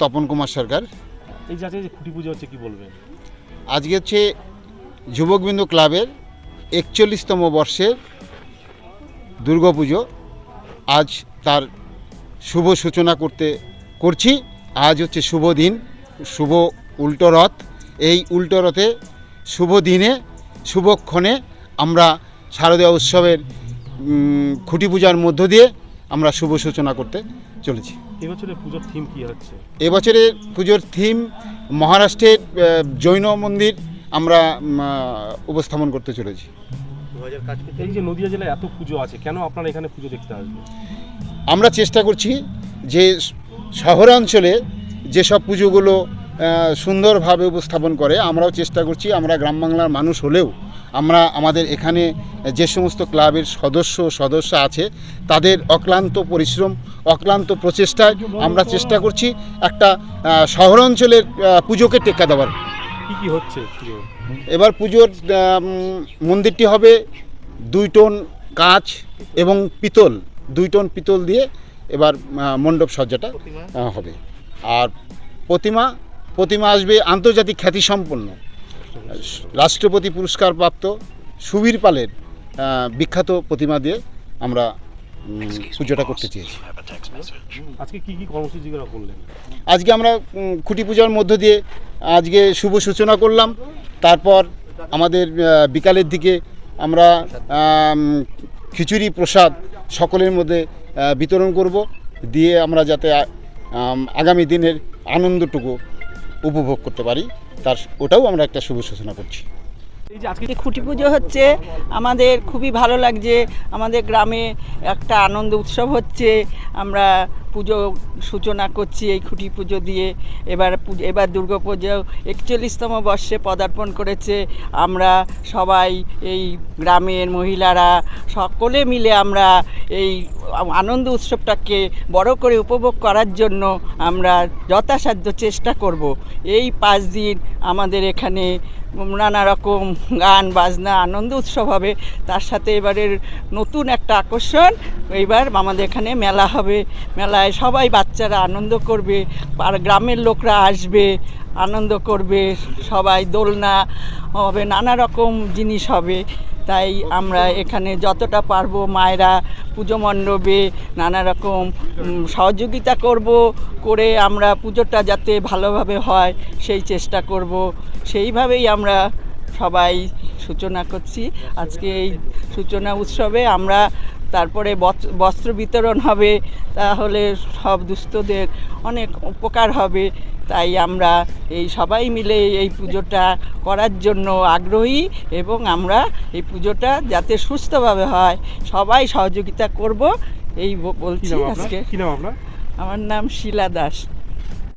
তপন কুমার সরকার। এই যে যে খুঁটি পুজো হচ্ছে কি বলবেন? আজকে হচ্ছে যুবকবিন্দু ক্লাবের একচল্লিশতম বর্ষের দুর্গাপুজো আজ তার শুভ সূচনা করতে করছি। আজ হচ্ছে শুভ দিন শুভ উল্টো রথ। এই উল্টো রথে শুভ দিনে শুভক্ষণে আমরা শারদীয় উৎসবের খুঁটি পূজার মধ্য দিয়ে আমরা শুভ সূচনা করতে চলেছি। এবছরের পুজোর থিম কি হচ্ছে? এবছরের পুজোর থিম মহারাষ্ট্রের জৈন মন্দির আমরা উপস্থাপন করতে চলেছি। এই যে নদিয়া জেলায় এত পুজো আছে কেন আপনারা এখানে পুজো দেখতে আসবেন? আমরা চেষ্টা করছি যে শহরাঞ্চলে যেসব পুজোগুলো সুন্দরভাবে উপস্থাপন করে। আমরাও চেষ্টা করছি আমরা গ্রাম বাংলার মানুষ হলেও আমরা আমাদের এখানে যে সমস্ত ক্লাবের সদস্য সদস্য আছে তাদের অক্লান্ত পরিশ্রম অক্লান্ত প্রচেষ্টায় আমরা চেষ্টা করছি একটা শহরাঞ্চলের পুজোকে টেক্কা দেওয়ার। কি কি হচ্ছে এবার পুজোর মন্দিরটি হবে দুই টন কাঁচ এবং পিতল। দুই টন পিতল দিয়ে এবার মণ্ডপ সজ্জাটা হবে। আর প্রতিমা প্রতিমা আসবে আন্তর্জাতিক খ্যাতিসম্পন্ন। রাষ্ট্রপতি পুরস্কার প্রাপ্ত সুবীর পালের বিখ্যাত প্রতিমা দিয়ে আমরা পুজোটা করতে চেয়েছি। আজকে কি কি কর্মসূচি করা করলেন? আজকে আমরা খুঁটি পূজার মধ্য দিয়ে আজকে শুভ সূচনা করলাম। তারপর আমাদের বিকালের দিকে আমরা খিচুড়ি প্রসাদ সকলের মধ্যে বিতরণ করব। দিয়ে আমরা যাতে আগামী দিনের আনন্দটুকু উপভোগ করতে পারি, তার ওটাও আমরা একটা শুভ সূচনা করছি। এই যে আজকে খুঁটি পুজো হচ্ছে, আমাদের খুবই ভালো লাগছে, আমাদের গ্রামে একটা আনন্দ উৎসব হচ্ছে, আমরা পুজো সূচনা করছি এই খুঁটি পুজো দিয়ে। এবার এবার দুর্গা পুজো একচল্লিশতম বর্ষে পদার্পণ করেছে। আমরা সবাই, এই গ্রামের মহিলারা, সকলে মিলে আমরা এই আনন্দ উৎসবটাকে বড় করে উপভোগ করার জন্য আমরা যথাসাধ্য চেষ্টা করব। এই পাঁচ দিন আমাদের এখানে নানা রকম গান, বাজনা, আনন্দ উৎসব হবে। তার সাথে এবারের নতুন একটা আকর্ষণ এইবার আমাদের এখানে মেলা হবে। মেলায় সবাই বাচ্চারা আনন্দ করবে, আর গ্রামের লোকরা আসবে, আনন্দ করবে, সবাই দোলনা হবে, নানা রকম জিনিস হবে। তাই আমরা এখানে যতটা পারব মায়েরা পুজো মণ্ডপে নানা রকম সহযোগিতা করব করে আমরা পুজোটা যাতে ভালোভাবে হয় সেই চেষ্টা করব। সেইভাবেই আমরা সবাই সূচনা করছি। আজকে এই সূচনা উৎসবে আমরা তারপরে বস্ত্র- বস্ত্র বিতরণ হবে, তাহলে সব দুস্থদের অনেক উপকার হবে। তাই আমরা এই সবাই মিলে এই পুজোটা করার জন্য আগ্রহী এবং আমরা এই পুজোটা যাতে সুস্থভাবে হয় সবাই সহযোগিতা করব এই বলছি আজকে। আমার নাম শিলা দাস।